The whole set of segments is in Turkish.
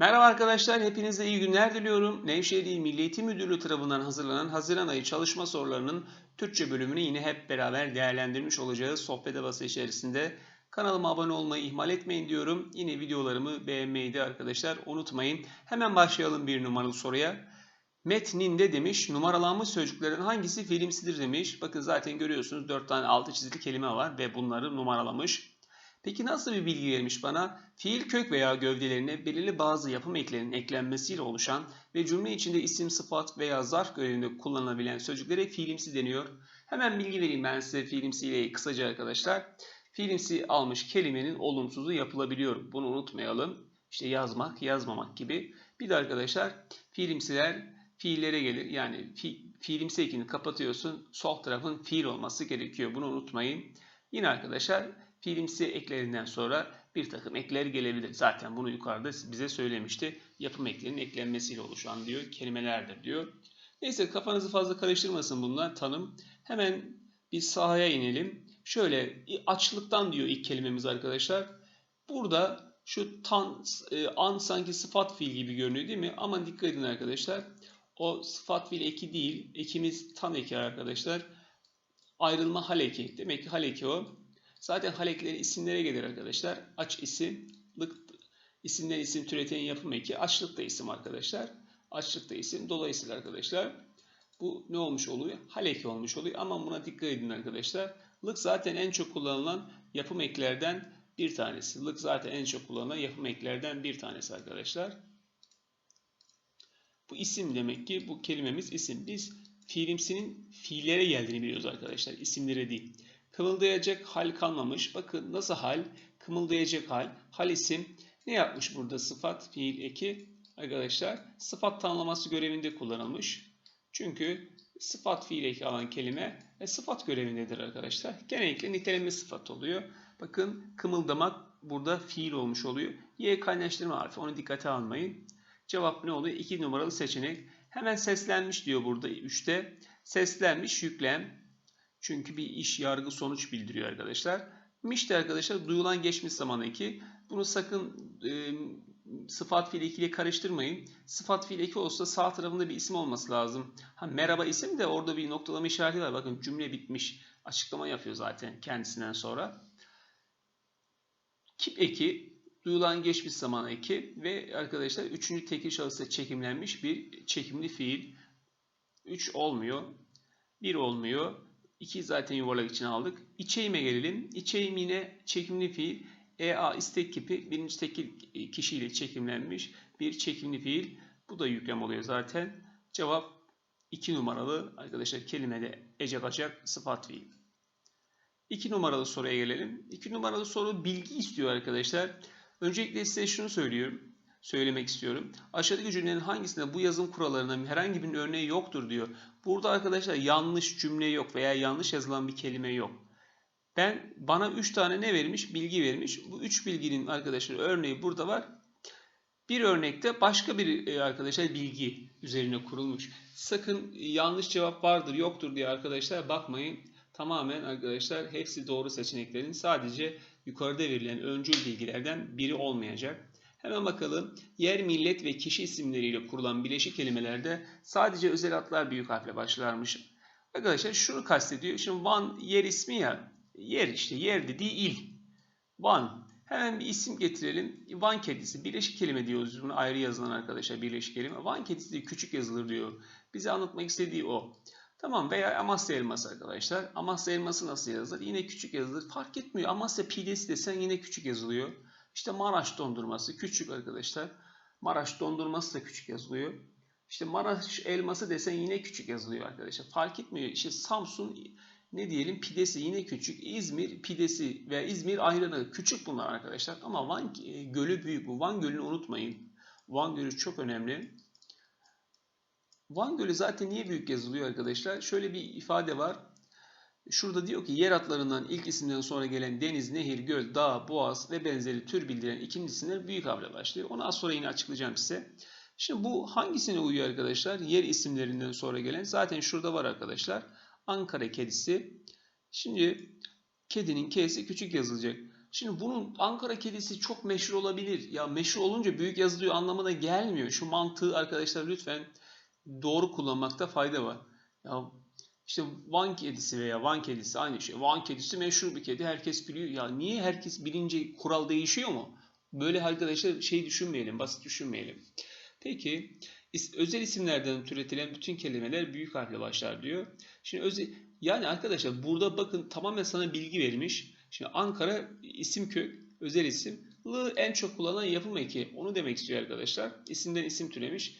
Merhaba arkadaşlar, hepinize iyi günler diliyorum. Nevşehir İl Milli Eğitim Müdürlüğü tarafından hazırlanan Haziran ayı çalışma sorularının Türkçe bölümünü yine hep beraber değerlendirmiş olacağız sohbet havası içerisinde. Kanalıma abone olmayı ihmal etmeyin diyorum. Yine videolarımı beğenmeyi de arkadaşlar unutmayın. Hemen başlayalım bir numaralı soruya. Metninde demiş numaralanmış sözcüklerin hangisi fiilimsidir demiş. Bakın zaten görüyorsunuz 4 tane altı çizili kelime var ve bunları numaralamış. Peki nasıl bir bilgi vermiş bana? Fiil kök veya gövdelerine belirli bazı yapım eklerinin eklenmesiyle oluşan ve cümle içinde isim, sıfat veya zarf görevinde kullanılabilen sözcüklere fiilimsi deniyor. Hemen bilgi vereyim ben size fiilimsi ile kısaca arkadaşlar. Fiilimsi almış kelimenin olumsuzu yapılabiliyor. Bunu unutmayalım. İşte yazmak, yazmamak gibi. Bir de arkadaşlar fiilimsiler fiillere gelir. Yani fi, fiilimsi ekini kapatıyorsun. Sol tarafın fiil olması gerekiyor. Bunu unutmayın. Yine arkadaşlar fiilimsi eklerinden sonra bir takım ekler gelebilir. Zaten bunu yukarıda bize söylemişti. Yapım eklerinin eklenmesiyle oluşan diyor kelimelerdir diyor. Neyse kafanızı fazla karıştırmasın bunlar tanım. Hemen bir sahaya inelim. Şöyle açlıktan diyor ilk kelimemiz arkadaşlar. Burada şu tan, e, an sanki sıfat fiil gibi görünüyor değil mi? Ama dikkat edin arkadaşlar. O sıfat fiil eki değil. Ekimiz tan eki arkadaşlar. Ayrılma hal eki. Demek ki hal eki o. Zaten halekleri isimlere gelir arkadaşlar. Aç isim, lık isimden isim türeten yapım eki. Açlık da isim arkadaşlar. Açlık da isim. Dolayısıyla arkadaşlar bu ne olmuş oluyor? Haleki olmuş oluyor. Ama buna dikkat edin arkadaşlar. Lık zaten en çok kullanılan yapım eklerden bir tanesi. Lık zaten en çok kullanılan yapım eklerden bir tanesi arkadaşlar. Bu isim demek ki bu kelimemiz isim. Biz fiilimsinin fiillere geldiğini biliyoruz arkadaşlar. İsimlere değil. Kımıldayacak hal kalmamış. Bakın nasıl hal? Kımıldayacak hal. Hal isim. Ne yapmış burada sıfat, fiil, eki? Arkadaşlar sıfat tanımlaması görevinde kullanılmış. Çünkü sıfat, fiil, eki alan kelime ve sıfat görevindedir arkadaşlar. Genellikle niteleme sıfat oluyor. Bakın kımıldamak burada fiil olmuş oluyor. Y kaynaştırma harfi. Onu dikkate almayın. Cevap ne oluyor? 2 numaralı seçenek. Hemen seslenmiş diyor burada 3'te. Seslenmiş yüklem. Çünkü bir iş yargı sonuç bildiriyor arkadaşlar. Miş de arkadaşlar duyulan geçmiş zaman eki. Bunu sakın e, sıfat fiil eki ile karıştırmayın. Sıfat fiil eki olsa sağ tarafında bir isim olması lazım. Ha, merhaba isim de orada bir noktalama işareti var. Bakın cümle bitmiş. Açıklama yapıyor zaten kendisinden sonra. Kip eki duyulan geçmiş zaman eki ve arkadaşlar üçüncü tekil şahısta çekimlenmiş bir çekimli fiil. 3 olmuyor. 1 olmuyor. 2 zaten yuvarlak için aldık. İçeğime gelelim. İçeğim yine çekimli fiil. EA istek kipi birinci tekil kişiyle çekimlenmiş bir çekimli fiil. Bu da yüklem oluyor zaten. Cevap 2 numaralı arkadaşlar kelimede ece kaçak sıfat fiil. 2 numaralı soruya gelelim. 2 numaralı soru bilgi istiyor arkadaşlar. Öncelikle size şunu söylüyorum. Söylemek istiyorum. Aşağıdaki cümlenin hangisinde bu yazım kurallarının herhangi bir örneği yoktur diyor. Burada arkadaşlar yanlış cümle yok veya yanlış yazılan bir kelime yok. Ben bana 3 tane ne vermiş? Bilgi vermiş. Bu 3 bilginin arkadaşlar örneği burada var. Bir örnekte başka bir arkadaşlar bilgi üzerine kurulmuş. Sakın yanlış cevap vardır yoktur diye arkadaşlar bakmayın. Tamamen arkadaşlar hepsi doğru seçeneklerin sadece yukarıda verilen öncül bilgilerden biri olmayacak. Hemen bakalım. Yer, millet ve kişi isimleriyle kurulan bileşik kelimelerde sadece özel adlar büyük harfle başlarmış. Arkadaşlar şunu kastediyor. Şimdi Van yer ismi ya. Yer işte yer dediği il. Van. Hemen bir isim getirelim. Van kedisi. Birleşik kelime diyoruz. Bunu ayrı yazılan arkadaşlar birleşik kelime. Van kedisi de küçük yazılır diyor. Bize anlatmak istediği o. Tamam veya Amasya elması arkadaşlar. Amasya elması nasıl yazılır? Yine küçük yazılır. Fark etmiyor. Amasya pidesi desen yine küçük yazılıyor. İşte Maraş dondurması küçük arkadaşlar. Maraş dondurması da küçük yazılıyor. İşte Maraş elması desen yine küçük yazılıyor arkadaşlar. Fark etmiyor. İşte Samsun ne diyelim pidesi yine küçük. İzmir pidesi veya İzmir ayranı küçük bunlar arkadaşlar. Ama Van Gölü büyük bu. Van Gölü'nü unutmayın. Van Gölü çok önemli. Van Gölü zaten niye büyük yazılıyor arkadaşlar? Şöyle bir ifade var. Şurada diyor ki yer atlarından ilk isimden sonra gelen deniz, nehir, göl, dağ, boğaz ve benzeri tür bildiren ikinci isimler büyük harfle başlıyor. Onu az sonra yine açıklayacağım size. Şimdi bu hangisine uyuyor arkadaşlar? Yer isimlerinden sonra gelen. Zaten şurada var arkadaşlar. Ankara kedisi. Şimdi kedinin K'si küçük yazılacak. Şimdi bunun Ankara kedisi çok meşhur olabilir. Ya meşhur olunca büyük yazılıyor anlamına gelmiyor. Şu mantığı arkadaşlar lütfen doğru kullanmakta fayda var. Ya işte Van kedisi veya Van kedisi aynı şey. Van kedisi meşhur bir kedi. Herkes biliyor. Ya niye herkes bilince kural değişiyor mu? Böyle arkadaşlar şey düşünmeyelim, basit düşünmeyelim. Peki özel isimlerden türetilen bütün kelimeler büyük harfle başlar diyor. Şimdi özel yani arkadaşlar burada bakın tamamen sana bilgi vermiş. Şimdi Ankara isim kök, özel isim. L en çok kullanılan yapım eki. Onu demek istiyor arkadaşlar. İsimden isim türemiş.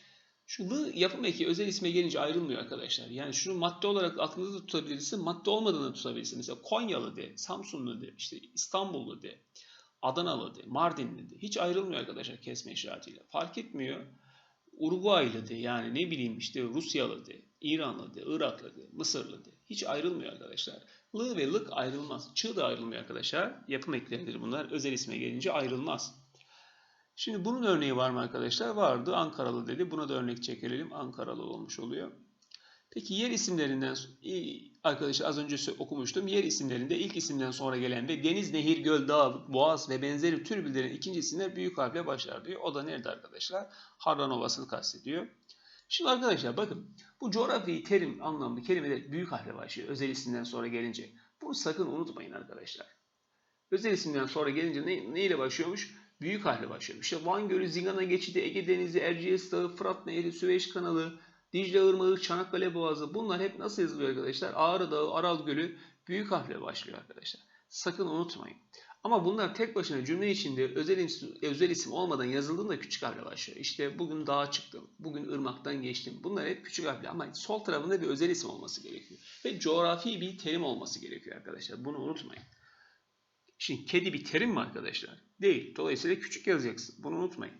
Şu L yapım eki özel isme gelince ayrılmıyor arkadaşlar. Yani şunu madde olarak aklınızda tutabilirsin, madde olmadığını tutabilirsin. Mesela Konyalı de, Samsunlu de, işte İstanbullu de, Adanalı de, Mardinli de. Hiç ayrılmıyor arkadaşlar kesme işaretiyle. Fark etmiyor. Uruguaylı de yani ne bileyim işte Rusyalı de, İranlı de, Iraklı de, Mısırlı de. Hiç ayrılmıyor arkadaşlar. Lı ve lık ayrılmaz. Çığ da ayrılmıyor arkadaşlar. Yapım ekleridir bunlar. Özel isme gelince ayrılmaz. Şimdi bunun örneği var mı arkadaşlar? Vardı. Ankaralı dedi. Buna da örnek çekelim. Ankaralı olmuş oluyor. Peki yer isimlerinden arkadaşlar az önce okumuştum. Yer isimlerinde ilk isimden sonra gelen ve deniz, nehir, göl, dağ, boğaz ve benzeri tür bildiren ikinci isimler büyük harfle başlar diyor. O da nerede arkadaşlar? Harran Ovası'nı kastediyor. Şimdi arkadaşlar bakın bu coğrafi terim anlamlı kelimeler büyük harfle başlıyor özel isimden sonra gelince. Bunu sakın unutmayın arkadaşlar. Özel isimden sonra gelince ne, ne ile başlıyormuş? Büyük harfle başlıyormuş. İşte Van Gölü, Zingana Geçidi, Ege Denizi, Erciyes Dağı, Fırat Nehri, Süveyş Kanalı, Dicle Irmağı, Çanakkale Boğazı bunlar hep nasıl yazılıyor arkadaşlar? Ağrı Dağı, Aral Gölü büyük harfle başlıyor arkadaşlar. Sakın unutmayın. Ama bunlar tek başına cümle içinde özel isim, özel isim olmadan yazıldığında küçük harfle başlıyor. İşte bugün dağa çıktım, bugün ırmaktan geçtim. Bunlar hep küçük harfle ama sol tarafında bir özel isim olması gerekiyor. Ve coğrafi bir terim olması gerekiyor arkadaşlar. Bunu unutmayın. Şimdi kedi bir terim mi arkadaşlar? Değil. Dolayısıyla küçük yazacaksın. Bunu unutmayın.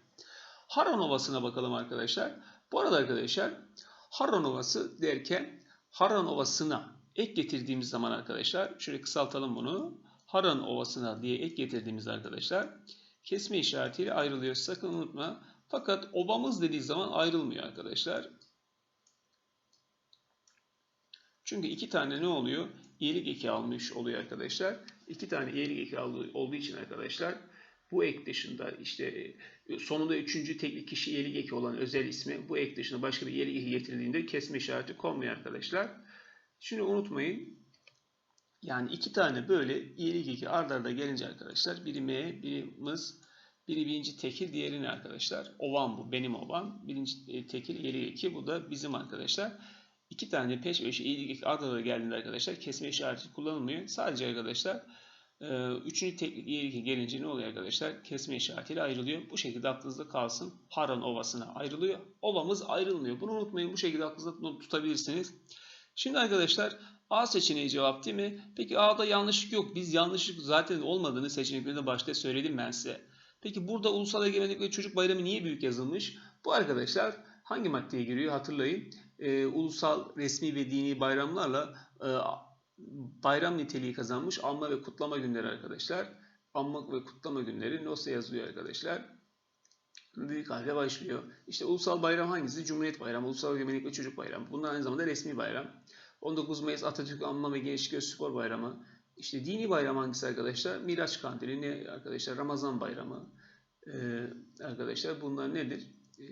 Haran Ovası'na bakalım arkadaşlar. Bu arada arkadaşlar Haran Ovası derken Haran Ovası'na ek getirdiğimiz zaman arkadaşlar şöyle kısaltalım bunu. Haran Ovası'na diye ek getirdiğimiz arkadaşlar kesme işaretiyle ayrılıyor. Sakın unutma. Fakat obamız dediği zaman ayrılmıyor arkadaşlar. Çünkü iki tane ne oluyor? İyilik eki almış oluyor arkadaşlar. İki tane iyilik eki olduğu için arkadaşlar bu ek dışında işte sonunda üçüncü tekli kişi iyilik eki olan özel ismi bu ek dışında başka bir iyilik eki getirdiğinde kesme işareti konmuyor arkadaşlar. Şimdi unutmayın. Yani iki tane böyle iyilik eki ardarda arda gelince arkadaşlar biri M, biri mız, biri birinci tekil, diğeri ne arkadaşlar? Ovan bu, benim ovan. Birinci tekil, iyilik eki bu da bizim arkadaşlar. İki tane peş peşe iyilik arda geldiğinde arkadaşlar kesme işareti kullanılmıyor. Sadece arkadaşlar Üçüncü teknik iyilik gelince ne oluyor arkadaşlar? Kesme işaretiyle ayrılıyor. Bu şekilde aklınızda kalsın. Haran Ovası'na ayrılıyor. Ovamız ayrılmıyor. Bunu unutmayın. Bu şekilde aklınızda tutabilirsiniz. Şimdi arkadaşlar A seçeneği cevap değil mi? Peki A'da yanlışlık yok. Biz yanlışlık zaten olmadığını seçeneklerinde başta söyledim ben size. Peki burada Ulusal Egemenlik ve Çocuk Bayramı niye büyük yazılmış? Bu arkadaşlar hangi maddeye giriyor hatırlayın. Ee, ulusal, resmi ve dini bayramlarla e, bayram niteliği kazanmış anma ve kutlama günleri arkadaşlar. Anma ve kutlama günleri nasıl yazılıyor arkadaşlar? Büyük harfle başlıyor. İşte ulusal bayram hangisi? Cumhuriyet Bayramı, Ulusal Egemenlik ve Çocuk Bayramı. Bunlar aynı zamanda resmi bayram. 19 Mayıs Atatürk Anma ve Gençlik ve Spor Bayramı. İşte dini bayram hangisi arkadaşlar? Miraç Kandili ne arkadaşlar? Ramazan Bayramı. Ee, arkadaşlar bunlar nedir? Ee,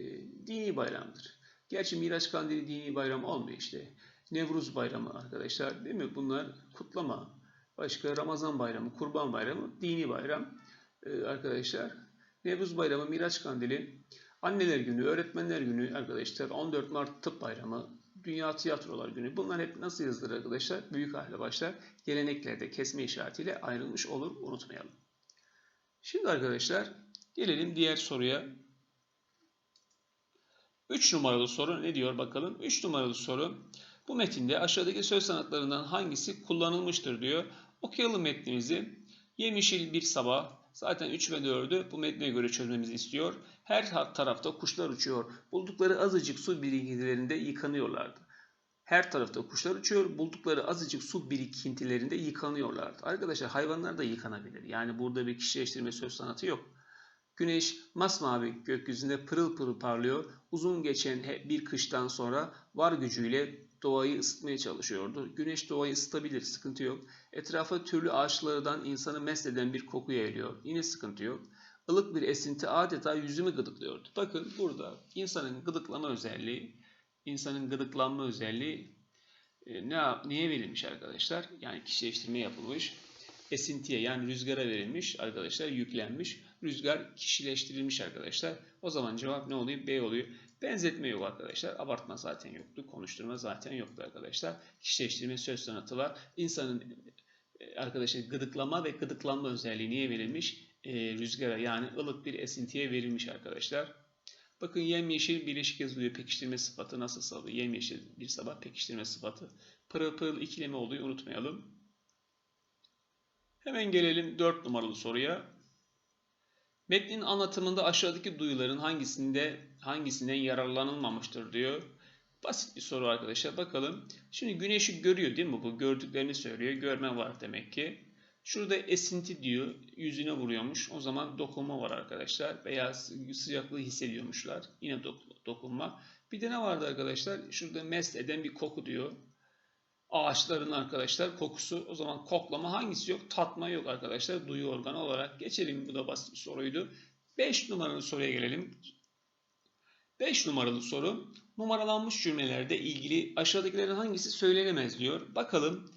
dini bayramdır. Gerçi Miraç Kandili dini bayram olmuyor işte. Nevruz Bayramı arkadaşlar değil mi? Bunlar kutlama. Başka Ramazan Bayramı, Kurban Bayramı, dini bayram ee, arkadaşlar. Nevruz Bayramı, Miraç Kandili, Anneler Günü, Öğretmenler Günü arkadaşlar. 14 Mart Tıp Bayramı, Dünya Tiyatrolar Günü. Bunlar hep nasıl yazılır arkadaşlar? Büyük harfle başlar. Geleneklerde kesme işaretiyle ayrılmış olur. Unutmayalım. Şimdi arkadaşlar gelelim diğer soruya. 3 numaralı soru ne diyor bakalım. 3 numaralı soru. Bu metinde aşağıdaki söz sanatlarından hangisi kullanılmıştır diyor. Okuyalım metnimizi. Yemişil bir sabah. Zaten 3 ve 4'ü bu metne göre çözmemizi istiyor. Her tarafta kuşlar uçuyor. Buldukları azıcık su birikintilerinde yıkanıyorlardı. Her tarafta kuşlar uçuyor. Buldukları azıcık su birikintilerinde yıkanıyorlardı. Arkadaşlar hayvanlar da yıkanabilir. Yani burada bir kişileştirme söz sanatı yok. Güneş masmavi gökyüzünde pırıl pırıl parlıyor. Uzun geçen bir kıştan sonra var gücüyle doğayı ısıtmaya çalışıyordu. Güneş doğayı ısıtabilir, sıkıntı yok. Etrafa türlü ağaçlardan insanı mest eden bir koku yayılıyor. Yine sıkıntı yok. Ilık bir esinti adeta yüzümü gıdıklıyordu. Bakın burada insanın gıdıklama özelliği, insanın gıdıklanma özelliği e, ne neye verilmiş arkadaşlar? Yani kişileştirme yapılmış. Esintiye yani rüzgara verilmiş arkadaşlar, yüklenmiş. Rüzgar kişileştirilmiş arkadaşlar. O zaman cevap ne oluyor? B oluyor. Benzetme yok arkadaşlar. Abartma zaten yoktu. Konuşturma zaten yoktu arkadaşlar. Kişileştirme söz sanatı var. İnsanın e, arkadaşlar gıdıklama ve gıdıklanma özelliği niye verilmiş? E, rüzgara yani ılık bir esintiye verilmiş arkadaşlar. Bakın yemyeşil birleşik yazılıyor. Pekiştirme sıfatı nasıl sağlıyor? Yemyeşil bir sabah pekiştirme sıfatı. Pırıl pırıl ikileme oluyor unutmayalım. Hemen gelelim 4 numaralı soruya. Metnin anlatımında aşağıdaki duyuların hangisinde hangisinden yararlanılmamıştır diyor. Basit bir soru arkadaşlar. Bakalım. Şimdi güneşi görüyor değil mi bu? Gördüklerini söylüyor. Görme var demek ki. Şurada esinti diyor. Yüzüne vuruyormuş. O zaman dokunma var arkadaşlar. Veya sıcaklığı hissediyormuşlar. Yine dokunma. Bir de ne vardı arkadaşlar? Şurada mest eden bir koku diyor. Ağaçların arkadaşlar kokusu. O zaman koklama hangisi yok? Tatma yok arkadaşlar. Duyu organı olarak. Geçelim. Bu da basit bir soruydu. 5 numaralı soruya gelelim. 5 numaralı soru. Numaralanmış cümlelerde ilgili aşağıdakilerin hangisi söylenemez diyor. Bakalım.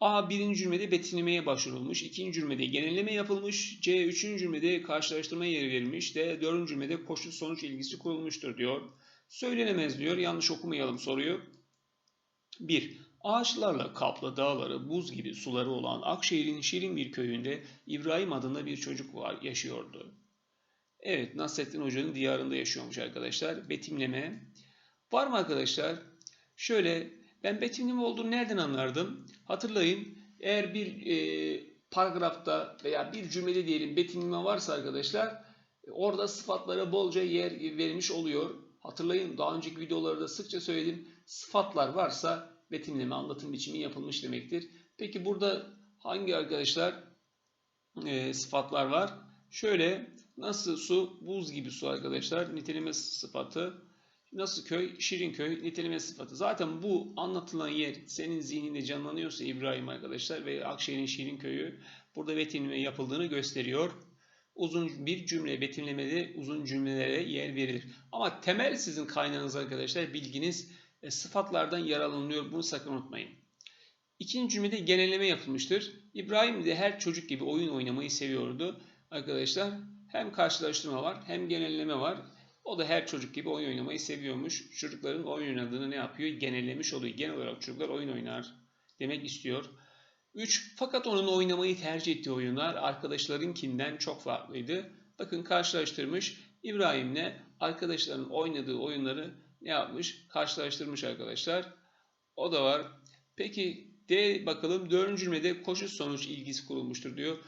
A. Birinci cümlede betimlemeye başvurulmuş. ikinci cümlede genelleme yapılmış. C. Üçüncü cümlede karşılaştırma yeri verilmiş. D. Dördüncü cümlede koşul sonuç ilgisi kurulmuştur diyor. Söylenemez diyor. Yanlış okumayalım soruyu. 1. Ağaçlarla kaplı dağları, buz gibi suları olan Akşehir'in şirin bir köyünde İbrahim adında bir çocuk var, yaşıyordu. Evet, Nasrettin Hoca'nın diyarında yaşıyormuş arkadaşlar. Betimleme. Var mı arkadaşlar? Şöyle, ben betimleme olduğunu nereden anlardım? Hatırlayın, eğer bir e, paragrafta veya bir cümlede diyelim betimleme varsa arkadaşlar, orada sıfatlara bolca yer verilmiş oluyor. Hatırlayın, daha önceki videolarda sıkça söyledim. Sıfatlar varsa betimleme, anlatım biçimi yapılmış demektir. Peki burada hangi arkadaşlar e, sıfatlar var? Şöyle nasıl su? Buz gibi su arkadaşlar. Niteleme sıfatı. Nasıl köy? Şirin köy. Niteleme sıfatı. Zaten bu anlatılan yer senin zihninde canlanıyorsa İbrahim arkadaşlar ve Akşehir'in Şirin köyü burada betimleme yapıldığını gösteriyor. Uzun bir cümle betimlemede uzun cümlelere yer verilir. Ama temel sizin kaynağınız arkadaşlar bilginiz e, sıfatlardan yararlanılıyor. Bunu sakın unutmayın. İkinci cümlede genelleme yapılmıştır. İbrahim de her çocuk gibi oyun oynamayı seviyordu. Arkadaşlar hem karşılaştırma var hem genelleme var. O da her çocuk gibi oyun oynamayı seviyormuş. Çocukların oyun oynadığını ne yapıyor? Genellemiş oluyor. Genel olarak çocuklar oyun oynar demek istiyor. 3. Fakat onun oynamayı tercih ettiği oyunlar arkadaşlarınkinden çok farklıydı. Bakın karşılaştırmış. İbrahim'le arkadaşlarının oynadığı oyunları ne yapmış? Karşılaştırmış arkadaşlar. O da var. Peki D bakalım dördüncü cümlede koşul sonuç ilgisi kurulmuştur diyor.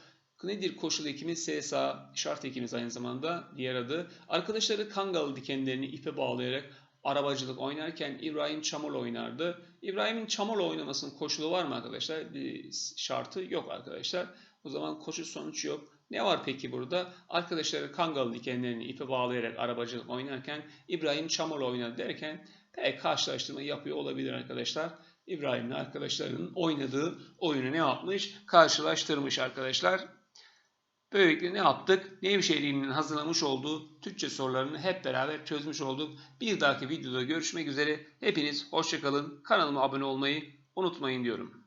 Nedir koşul ekimi? SSA şart ekimiz aynı zamanda diğer adı. Arkadaşları kangal dikenlerini ipe bağlayarak arabacılık oynarken İbrahim çamurla oynardı. İbrahim'in çamurla oynamasının koşulu var mı arkadaşlar? Bir şartı yok arkadaşlar. O zaman koşul sonuç yok. Ne var peki burada? Arkadaşları kangal dikenlerini ipe bağlayarak arabacılık oynarken İbrahim çamurla oynadı derken pek karşılaştırma yapıyor olabilir arkadaşlar. İbrahim'le arkadaşlarının oynadığı oyunu ne yapmış? Karşılaştırmış arkadaşlar. Böylelikle ne yaptık? Nevşehir'in hazırlamış olduğu Türkçe sorularını hep beraber çözmüş olduk. Bir dahaki videoda görüşmek üzere. Hepiniz hoşçakalın. Kanalıma abone olmayı unutmayın diyorum.